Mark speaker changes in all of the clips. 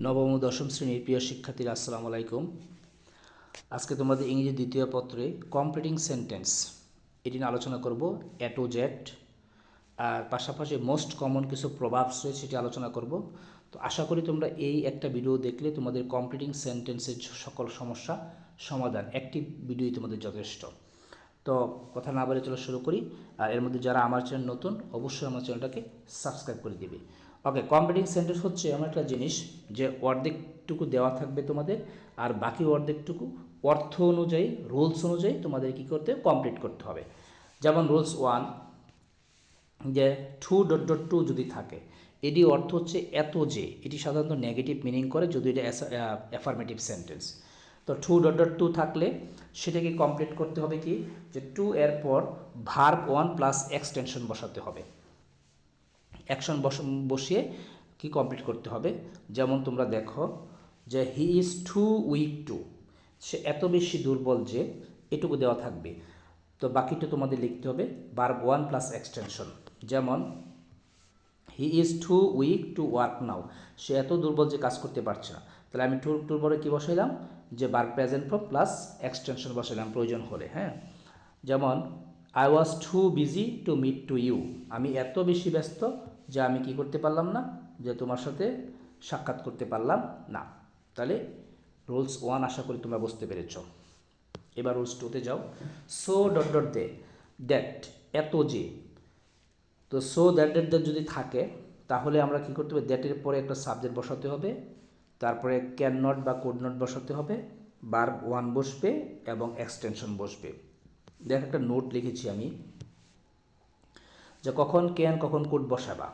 Speaker 1: নবম ও দশম শ্রেণির প্রিয় শিক্ষার্থীরা, আসসালামু আলাইকুম। আজকে তোমাদের ইংরেজি দ্বিতীয় পত্রে কমপ্লিটিং সেন্টেন্স এটি নিয়ে আলোচনা করব এ জেট আর পাশাপাশি মোস্ট কমন কিছু প্রভাবস রয়েছে, সেটি আলোচনা করব। তো আশা করি তোমরা এই একটা ভিডিও দেখলে তোমাদের কমপ্লিটিং সেন্টেন্সের সকল সমস্যা সমাধান। একটি ভিডিওই তোমাদের যথেষ্ট। তো কথা না বলে চলো শুরু করি। আর এর মধ্যে যারা আমার চ্যানেল নতুন, অবশ্যই আমার চ্যানেলটাকে সাবস্ক্রাইব করে দিবে। ওকে কম্পিটিং সেন্টেন্স হচ্ছে এমন একটা জিনিস যে অর্ধেকটুকু দেওয়া থাকবে তোমাদের আর বাকি অর্ধেকটুকু অর্থ অনুযায়ী রুলস অনুযায়ী তোমাদের কী করতে কমপ্লিট করতে হবে। যেমন রুলস ওয়ান যে টু ডট ডট টু যদি থাকে, এটি অর্থ হচ্ছে এত যে, এটি সাধারণত নেগেটিভ মিনিং করে যদি এটা অ্যাফার্মেটিভ সেন্টেন্স তো টু ডট ডট টু থাকলে সেটাকে কমপ্লিট করতে হবে কি? যে টু এর পর ভার্ব ওয়ান প্লাস এক্সটেনশন বসাতে হবে। অ্যাকশন বস, বসিয়ে কি কমপ্লিট করতে হবে? যেমন তোমরা দেখো যে he is too weak to সে এত বেশি দুর্বল যে এটুকু দেওয়া থাকবে। তো বাকিটা তোমাদের লিখতে হবে ভার্ব ওয়ান প্লাস এক্সটেনশন যেমন he is too weak to work now সে এত দুর্বল যে কাজ করতে পারছে না। তাহলে আমি টু টুর পরে কী বসাইলাম? যে বার প্রেজেন্ট ফর প্লাস এক্সটেনশন বসাইলাম প্রয়োজন হলে হ্যাঁ? যেমন I was too busy to meet to you আমি এত বেশি ব্যস্ত যে আমি কি করতে পারলাম না, যে তোমার সাথে সাক্ষাৎ করতে পারলাম না। তাহলে রুলস ওয়ান আশা করি তোমরা বুঝতে পেরেছ। এবার রুলস টুতে যাও। So dot dot they, that এত যে। তো সো দ্যাট ডেট দ্যাট যদি থাকে, তাহলে আমরা কী করতে হবে? দ্যাটের পরে একটা সাবজেক্ট বসাতে হবে। তারপরে ক্যান নট বা কোড নট বসাতে হবে। বার ওয়ান বসবে এবং এক্সটেনশন বসবে। দেখ একটা নোট লিখেছি আমি। যে কখন ক্যান কখন কোড বসাবা।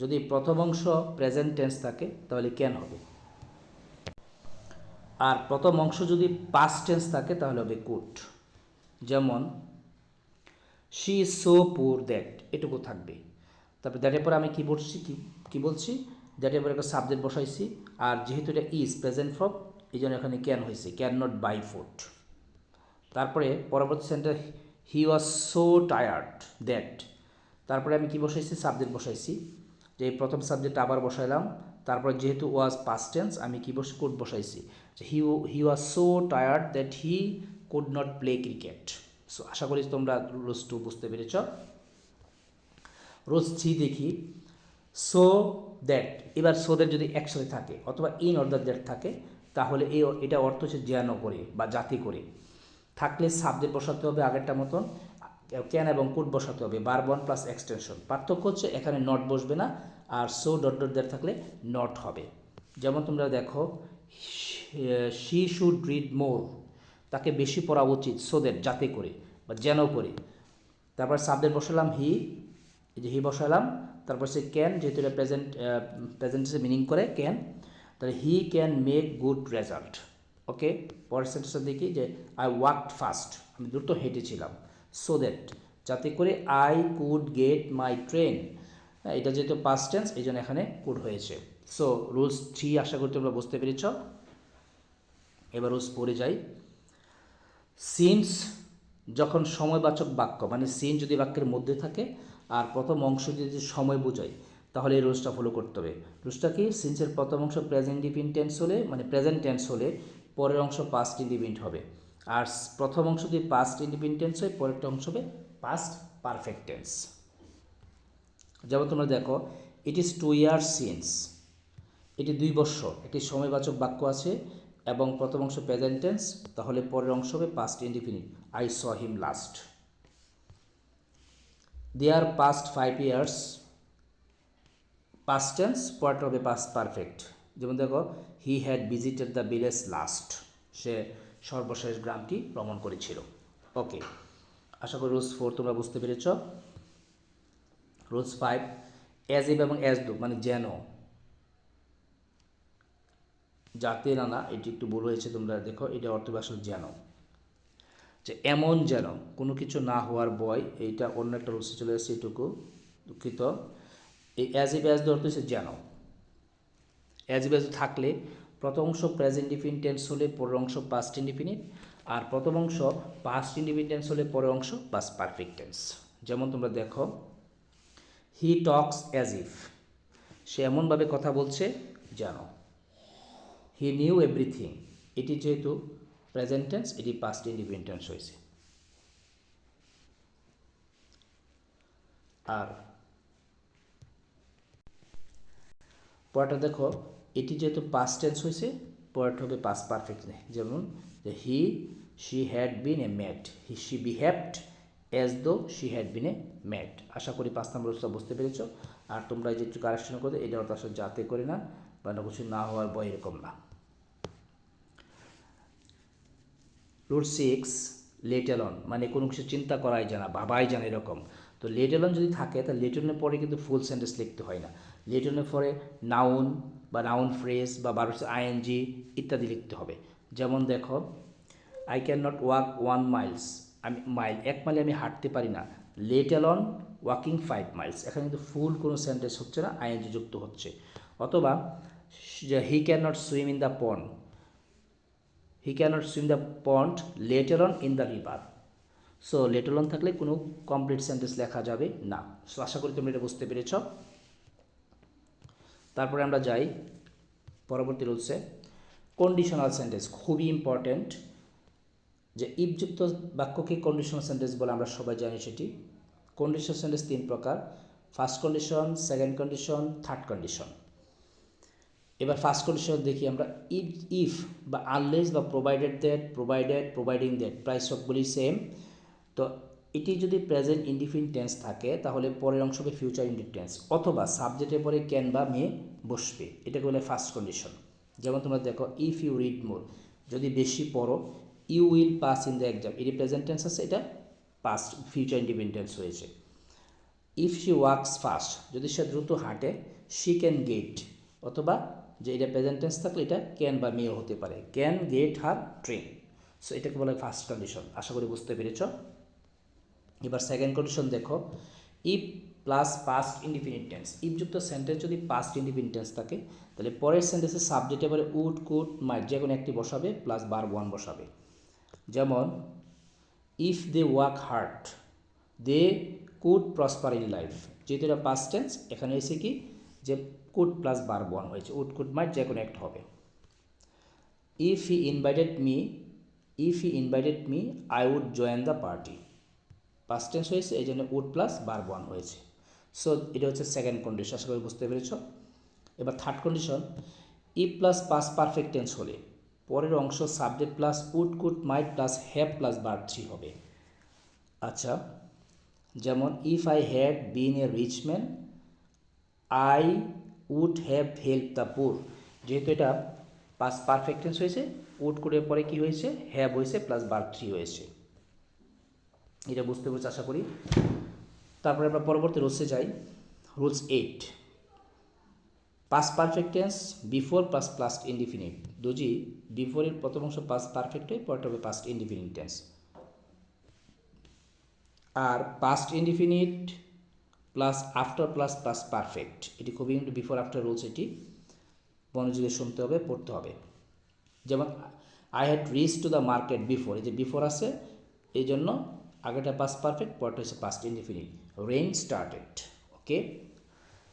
Speaker 1: যদি প্রথম অংশ প্রেজেন্ট টেন্স থাকে, তাহলে ক্যান হবে? আর প্রথম অংশ যদি পাস্ট টেন্স থাকে, তাহলে হবে কুড। যেমন she is so poor that এটুকু থাকবে। তারপরে দ্যাটের পরে আমি কী বলছি, কি, কী বলছি? দ্যাটের পরে একটা সাবজেক্ট বসাইছি, আর যেহেতু এটা ইজ প্রেজেন্ট ফ্রম এই জন্য এখানে ক্যান হয়েছে ক্যান নট বাই ফুড তারপরে পরবর্তী sentence he was so tired that তারপরে আমি কি বসাইছি? সাবজেক্ট বসাইছি। যে প্রথম সাবজেক্ট আবার বসাইলাম, তারপরে যেহেতু ওয়াজ পাস্ট টেন্স আমি কি বসে কোড বসাইছি। যে he he was so tired that he could not play cricket so আশা করি তোমরা রোজ টু বুঝতে পেরেছ। রোজ থ্রি দেখি। সো দ্যাট এবার সো দ্যাট যদি একসাথে থাকে, অথবা ইন অর্ডার দ্যাট থাকে, তাহলে এই, এটা অর্থ হচ্ছে যেন করে বা জাতি করে। থাকলে সাবজেক্ট বসাতে হবে আগেরটা মতন। ক্যান এবং কুড বসাতে হবে। বার ওয়ান প্লাস এক্সটেনশন পার্থক্য হচ্ছে এখানে নট বসবে না, আর সো ডট ডট দ্যাট থাকলে নট হবে। যেমন তোমরা দেখো শি শুড রিড মোর তাকে বেশি পড়া উচিত সো দ্যাট যাতে করে বা যেন করে। তারপর সাবজেক্ট বসালাম হি যে হি বসালাম। তারপর সে ক্যান যেহেতু এটা প্রেজেন্ট প্রেজেন্টেসে মিনিং করে ক্যান তাহলে he can make good result okay পরের সেন্টেন্সটা দেখি যে আই ওয়ার্কড ফাস্ট আমি দ্রুত হেঁটেছিলাম। সো দ্যাট যাতে করে I could get my train এটা যেহেতু পাস্ট টেন্স এই জন্য এখানে কুড হয়েছে। সো রুলস থ্রি আশা করি তোমরা বুঝতে পেরেছ। এবার রুলস পড়ে যাই। সিন্স যখন সময়বাচক বাক্য মানে সিন যদি বাক্যের মধ্যে থাকে, আর প্রথম অংশ যদি সময় বোঝায়, তাহলে এই রুলসটা ফলো করতে হবে। রুলসটা কি? সিন্সের প্রথম অংশ প্রেজেন্ট ডিপিন টেন্স হলে মানে প্রেজেন্ট টেন্স হলে, পরের অংশ পাস্ট ইন্ডিপেন্ডেন্ট হবে। আর প্রথম অংশ দিয়ে পাস্ট ইন্ডিপেন্ডেন্ট টেন্স হয়, পরেরটা অংশ হবে পাস্ট পারফেক্ট টেন্স যেমন তোমরা দেখো it is two year since এটি দুই বর্ষ একটি সময়বাচক বাক্য আছে এবং প্রথম অংশ প্রেজেন্ট টেন্স তাহলে পরের অংশ হবে past indefinite I saw him last there past five years past tense পরেরটা হবে পাস্ট পারফেক্ট যেমন দেখো he had visited the village last সে সর্বশেষ গ্রামটি ভ্রমণ করেছিল। ওকে, আশা করি রোজ ফোর তোমরা বুঝতে পেরেছ। রোজ ফাইভ অ্যাজ ইভ এবং অ্যাজ দু মানে যেন। যাতে না না, এটি একটু ভুল হয়েছে তোমরা দেখো, এটা অর্থ আসলে যেন। যে এমন যেন, কোনো কিছু না হওয়ার বয় এইটা অন্য একটা রুলসে চলে এসেছে, এটুকু দুঃখিত। এই অ্যাজ ইভ অ্যাজ দু অর্থ হচ্ছে যেন। অ্যাজ ইভ অ্যাজ থাকলে প্রথম অংশ প্রেজেন্ট ইনডিপেন্ডেন্স হলে পরের অংশ পাস্ট ইন্ডিফিনিট আর প্রথম অংশ পাস্ট ইন্ডিপেন্ডেন্স হলে পরের অংশ পাস্ট পারফেক্ট টেন্স যেমন তোমরা দেখো হি টক্স অ্যাজ ইফ সে এমনভাবে কথা বলছে, জানো। হি নিউ এভরিথিং এটি যেহেতু প্রেজেন্ট টেন্স এটি পাস্ট টেন্স হয়েছে। আর পরেরটা দেখো এটি যেহেতু পাস টেন্স হয়েছে, পরেরটা হবে পাস পারফেক্ট যেমন, যে he she had been a mad he she behaved as though she had been a mad আশা করি পাঁচ নম্বর রুলসটা বুঝতে পেরেছ? আর তোমরা যে কারেকশন করতে এটা অত আসলে যাতে করে না, বা না কিছু না হওয়ার ভয় এরকম না। রুল সিক্স লেটেলন মানে কোনো কিছু চিন্তা করাই জানা ভাবাই যায় না এরকম। তো লেট অন যদি থাকে, তাহলে লেট অনের পরে কিন্তু ফুল সেন্টেন্স লিখতে হয় না। লেট অনের পরে নাউন বা নাউন ফ্রেজ বা বারো আইএনজি ইত্যাদি লিখতে হবে। যেমন দেখো I can not walk one miles আমি মাইল এক মাইলে আমি হাঁটতে পারি না। Let on walking five miles এখানে কিন্তু ফুল কোনো সেন্টেন্স হচ্ছে না আইএনজি যুক্ত হচ্ছে। অথবা he can not swim in the pond he cannot swim the pond later on in the river so later on থাকলে কোনো কমপ্লিট সেন্টেন্স লেখা যাবে না। সো আশা করি তোমরা এটা বুঝতে পেরেছ। তারপরে আমরা যাই পরবর্তী রুলসে কন্ডিশনাল সেন্টেন্স খুবই ইম্পর্ট্যান্ট যে ইফযুক্ত বাক্যকে কন্ডিশনাল সেন্টেন্স বলে আমরা সবাই জানি সেটি। কন্ডিশনাল সেন্টেন্স তিন প্রকার। First condition second condition third condition এবার ফার্স্ট কন্ডিশন দেখি আমরা ইফ ইফ বা আনলেস বা provided that provided providing that প্রায় সবগুলি সেম তো এটি যদি প্রেজেন্ট ইন্ডিফিন টেন্স থাকে, তাহলে পরের অংশ হবে ফিউচার ইন্ডিফ টেন্স অথবা সাবজেক্টের পরে ক্যান বা মে বসবে। এটাকে বলে ফার্স্ট কন্ডিশন যেমন তোমরা দেখো ইফ ইউ রিড মোর যদি বেশি পড়ো you will pass in the exam এটি প্রেজেন্ট টেন্স আছে, এটা পাস্ট ফিউচার ইন্ডিপেন্ডেন্স হয়েছে। ইফ শি ওয়ার্কস ফাস্ট যদি সে দ্রুত হাঁটে শি ক্যান গেট অথবা যে এটা প্রেজেন্ট টেন্স থাকলে, এটা ক্যান বা মেয়ে হতে পারে। Can get her train so এটাকে বলে ফার্স্ট কন্ডিশন আশা করি বুঝতে পেরেছ? এবার সেকেন্ড কন্ডিশন দেখো ইফ প্লাস পাস্ট ইন্ডিপেন্ডেন্ট ইফযুক্ত সেন্টেন্স যদি পাস্ট ইন্ডিপেন্ডেন্ট টেন্স থাকে, তাহলে পরের সেন্টেন্সের সাবজেক্টে পরে উড কুড মাইট যে কোনো একটি বসাবে প্লাস বার ওয়ান বসাবে। যেমন if they work hard they could prosper in life যেহেতু এটা পাস্ট টেন্স এখানে এসে কি? যে কুড প্লাস বার ওয়ান হয়েছে উড কুড মাইট যে কোনো একটা হবে। If he invited me if he invited me I would join the party past tense হয়েছে, এই জন্য উড প্লাস বার ওয়ান হয়েছে। সো এটা হচ্ছে সেকেন্ড কন্ডিশন আশা করি বুঝতে পেরেছ? এবার থার্ড কন্ডিশন ই প্লাস পাস পারফেক্ট টেন্স হলে, পরের অংশ subject plus would could might plus have plus bar three হবে। আচ্ছা যেমন if I had been a rich man I would have help the poor যেহেতু এটা পাস পারফেক্ট টেন্স হয়েছে উড করে পরে কি হয়েছে? হ্যাভ হয়েছে প্লাস বার থ্রি হয়েছে। এটা বুঝতে পেরেছি, আশা করি। তারপরে আমরা পরবর্তী রুলসে যাই। Rules eight past perfect tense before plus plus indefinite দুজি বিফোরের প্রথম অংশ পাস পারফেক্ট হয় পরটা হবে পাস্ট ইনডিফিনিট টেন্স আর past indefinite plus after plus plus perfect এটি খুবই বিফোর আফটার রুলস এটি। মনোযোগে শুনতে হবে, পড়তে হবে। যেমন I had reach to the market before এই যে বিফোর আছে, এই জন্য আগেটা পাস পারফেক্ট পরটা হচ্ছে past indefinite rain started okay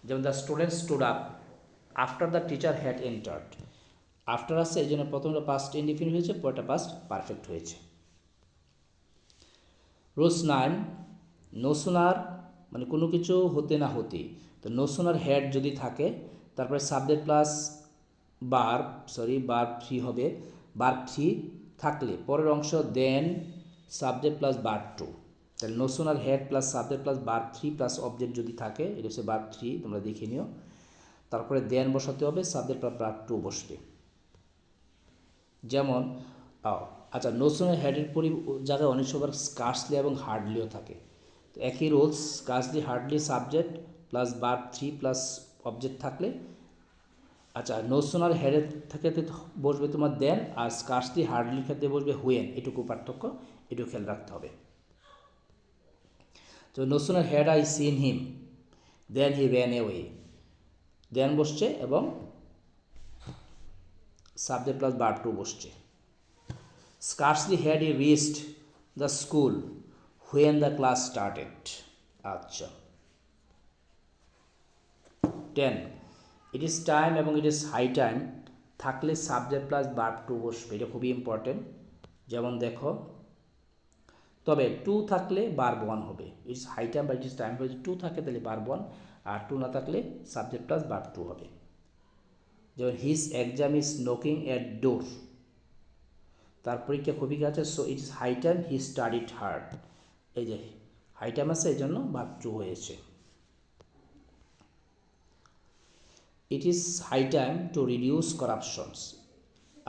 Speaker 1: যেমন the student stood up after the teacher had entered after আসছে এই জন্য প্রথমটা পাস্ট ইনডিফিনিট হয়েছে পরটা পাস্ট পারফেক্ট হয়েছে। রুলস নাইন নো সোনার মানে কোনো কিছু হতে না হতে তো নো সোনার হেড যদি থাকে, তারপরে subject plus bar sorry bar three হবে। বার থ্রি থাকলে, পরের অংশ then subject plus bar two. তাহলে নো সোনার head plus subject plus bar three plus object যদি থাকে, এটা হচ্ছে বার থ্রি তোমরা দেখে নিও। তারপরে দেন বসাতে হবে সাবজেক্ট প্লাস বার টু বসবে। যেমন আচ্ছা নো সোনার হেডের পরি জায়গায় অনেক সময় স্কার্সলি এবং হার্ডলিও থাকে। তো একই rules scarcely hardly subject plus বার থ্রি প্লাস অবজেক্ট থাকলে আচ্ছা নো সোনার হেডের থেকে বসবে তোমার দেন আর স্কার্সলি হার্ডলির ক্ষেত্রে বসবে হুয়েন এটুকু পার্থক্য। এটুকু খেয়াল রাখতে হবে। তো no sooner had I seen him than he ran away than বসছে এবং সাবজেক্ট প্লাস বার টু বসছে। Scarcely had he reached the school when the class started আচ্ছা। টেন ইট ইজ টাইম এবং ইট ইজ হাই টাইম থাকলে subject plus verb two বসবে। এটা খুবই important যেমন দেখো তবে টু থাকলে বার্ব ওয়ান হবে। ইটস হাই টাইম বা ইটস টাইম যদি টু থাকে, তাহলে বার্ব ওয়ান আর টু না থাকলে সাবজেক্ট প্লাস বার্ব টু হবে। যেমন his exam is knocking at door তার পরীক্ষা খুবই আছে so it is high time he studied hard এই যে হাই টাইম আছে এই জন্য বার্ব টু হয়েছে। It is high time to reduce corruptions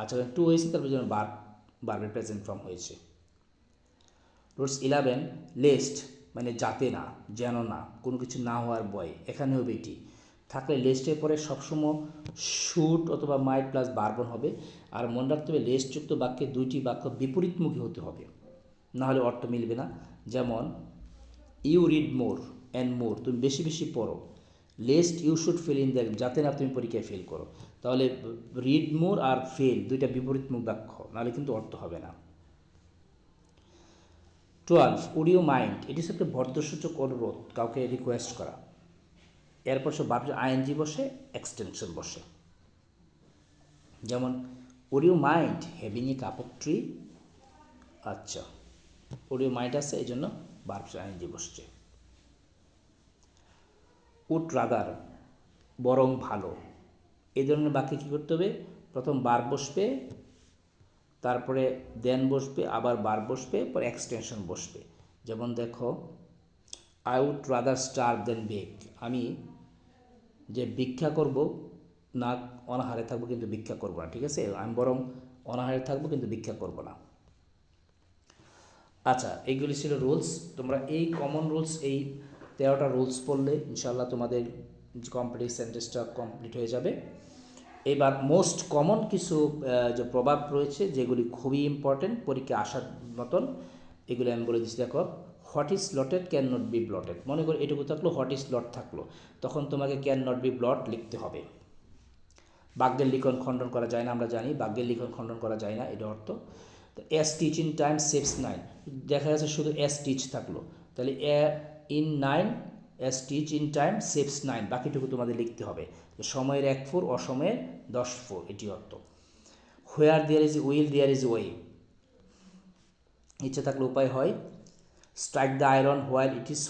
Speaker 1: আচ্ছা টু হয়েছে, তারপর জন্য বার বার্বের প্রেজেন্ট ফর্ম হয়েছে। রুলস ইলেভেন লেস্ট মানে যাতে না, যেন না, কোনো কিছু না হওয়ার বয় এখানে হবে এটি। থাকলে লেস্টের পরে সবসময় শুট অথবা মাইট প্লাস বারবন হবে। আর মনে রাখতে হবে লেস্টযুক্ত বাক্যে দুইটি বাক্য বিপরীতমুখী হতে হবে। না হলে অর্থ মিলবে না। যেমন you read more and more তুমি বেশি বেশি পড়ো। Lest you should fail in the যাতে না তুমি পরীক্ষায় ফেল করো। তাহলে রিড মোর আর ফেল দুইটা বিপরীতমুখ বাক্য, নাহলে কিন্তু অর্থ হবে না। Twelve would you mind? এটি হচ্ছে একটা ভদ্রসূচক অনুরোধ, কাউকে রিকোয়েস্ট করা। এরপর সব ভাবছে আইএনজি বসে এক্সটেনশন বসে। যেমন would you mind having a cup of tea? আচ্ছা উডিও মাইন্ড আছে এই জন্য বার্বস আইএনজি বসছে। উড রাদার, বরং ভালো। এই ধরনের বাক্যে কী করতে হবে? প্রথম বার বসবে তারপরে দেন বসবে, আবার বার বসবে পর এক্সটেনশন বসবে। যেমন দেখো I would rather starve than beg আমি যে ভিক্ষা করব, না অনাহারে থাকব কিন্তু ভিক্ষা করব না, ঠিক আছে? আমি বরং অনাহারে থাকব কিন্তু ভিক্ষা করব না। আচ্ছা এইগুলি ছিল রুলস তোমরা এই কমন রুলস এই তেরোটা রুলস পড়লে ইনশাল্লাহ তোমাদের কমপ্লিট সেন্টেন্সটা কমপ্লিট হয়ে যাবে। এবার মোস্ট কমন কিছু যে প্রভাব রয়েছে, যেগুলি খুবই ইম্পর্টেন্ট পরীক্ষা আসার মতন, এগুলি আমি বলে দিচ্ছি, দেখো what is allotted can not be blotted মনে করি, এটুকু থাকল হোয়াট ইজ লট থাকল। তখন তোমাকে ক্যান নট বি ব্লট লিখতে হবে। বাগ্যের লিখন খণ্ডন করা যায় না, আমরা জানি বাগ্যের লিখন খণ্ডন করা যায় না এটা অর্থ। তো a stitch in time saves nine দেখা যাচ্ছে শুধু এস টিচ থাকল। তাহলে a in nine a stitch in time saves nine বাকিটুকু তোমাদের লিখতে হবে। সময়ের এক ফোর অসময়ের দশ ফোর এটি অর্থ। Where there is will there is way ইচ্ছে থাকলে উপায় হয়। Strike the iron while it is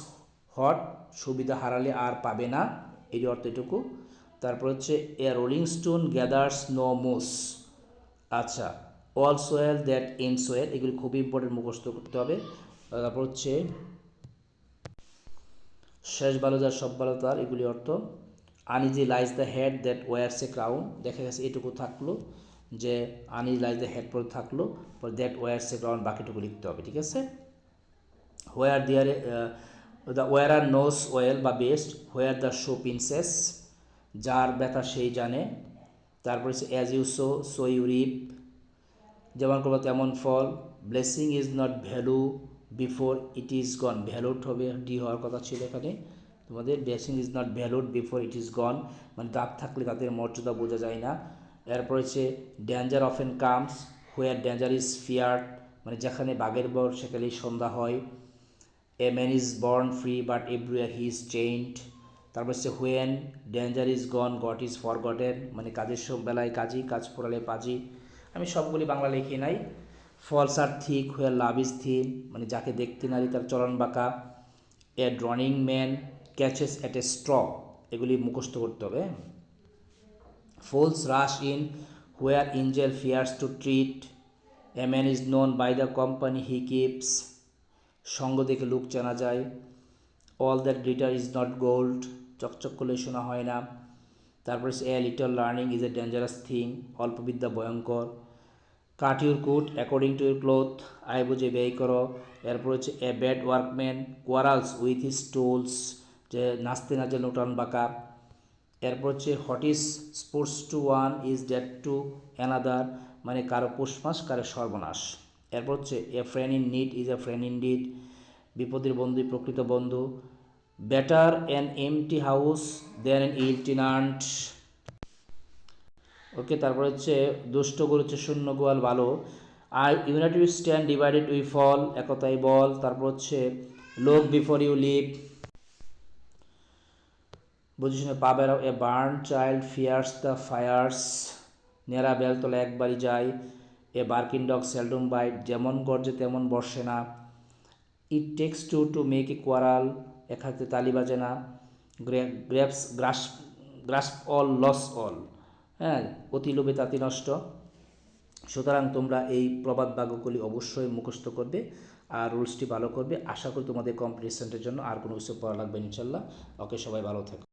Speaker 1: hot সুবিধা হারালে আর পাবে না। এটি অর্থ এটুকু। তারপর হচ্ছে a rolling stone gathers no moss আচ্ছা all swell that end swell এগুলি খুবই ইম্পর্টেন্ট মুখস্থ করতে হবে। তারপর হচ্ছে শেষ ভালো যার, সব ভালো তার, এগুলি অর্থ। Uneasy lies the head that wears a crown. দেখা গেছে এটুকু থাকল যে আনি লাইজ দ্য হেড পরে থাকল, পর দ্যাট ওয়ার্স এ ক্রাউন বাকিটুকু লিখতে হবে, ঠিক আছে? Where there the wearer knows well বা best, where the shoe pinches, যার ব্যথা সেই জানে। তারপরে হচ্ছে as you sow so you reap. যেমন করব তেমন ফল। Blessing is not value before it is gone valued হবে ডি হওয়ার কথা ছিল এখানে। তোমাদের blessing is not valued before it is gone মানে দাঁত থাকলে তাদের মর্যাদা বোঝা যায় না। এরপর হচ্ছে danger of an comes where danger is feared মানে যেখানে বাঘের বর, সেখানেই সন্ধ্যা হয়। A man is born free but everywhere he is chained তারপর হচ্ছে when danger is gone god is forgotten মানে কাজের সব বেলায় কাজই, কাজ পড়ালে পাজি। আমি সবগুলি বাংলা লিখি নাই। Faults are thick where love is thin মানে যাকে দেখতে নারী তার চলন বাঁকা। A drowning man catches at a straw এগুলি মুখস্থ করতে হবে। Fools rush in where angel fears to treat a man is known by the company he keeps সঙ্গ দেখে লুক জানা যায়। All that glitter is not gold চকচক করলে শোনা হয় না। তারপরে a little learning is a dangerous thing অল্প বিদ্যা ভয়ঙ্কর। Cut your coat according to your cloth আয় বুঝে ব্যয় করো। এরপর হচ্ছে a bad workman quarrels with his tools যে নাচতে নাচে নোটান বাঁকা। এরপর হচ্ছে what is sports to one is death to another মানে কারও পুষ্মাস কারও সর্বনাশ। এরপর হচ্ছে a friend in need is a friend in deed বিপদের বন্ধু, প্রকৃত বন্ধু। Better an empty house than an ill tenant okay তারপর হচ্ছে দুষ্ট গরু হচ্ছে শূন্য গোয়াল ভালো আর united stand divided we fall একতাই বল। তারপর হচ্ছে লোক বিফোর ইউ লিভ বুঝিস পাবের a burnt child fears the fire নেড়া বেলতলা একবারই যায় a barking dog seldom bite যেমন গর্জে তেমন বর্ষে না। It takes two to make a quarrel এক হাতে তালি বাজে না। Grasp grasp grasp all lose all হ্যাঁ অতি লোভে তাঁতি নষ্ট। সুতরাং তোমরা এই প্রবাদ বাক্যগুলি অবশ্যই মুখস্থ করবে আর রুলসটি ভালো করবে। আশা করি তোমাদের কম্পিটিশনটার জন্য আর কোনো কিছু পড়া লাগবে ইনশাল্লাহ ওকে, সবাই ভালো থেকো।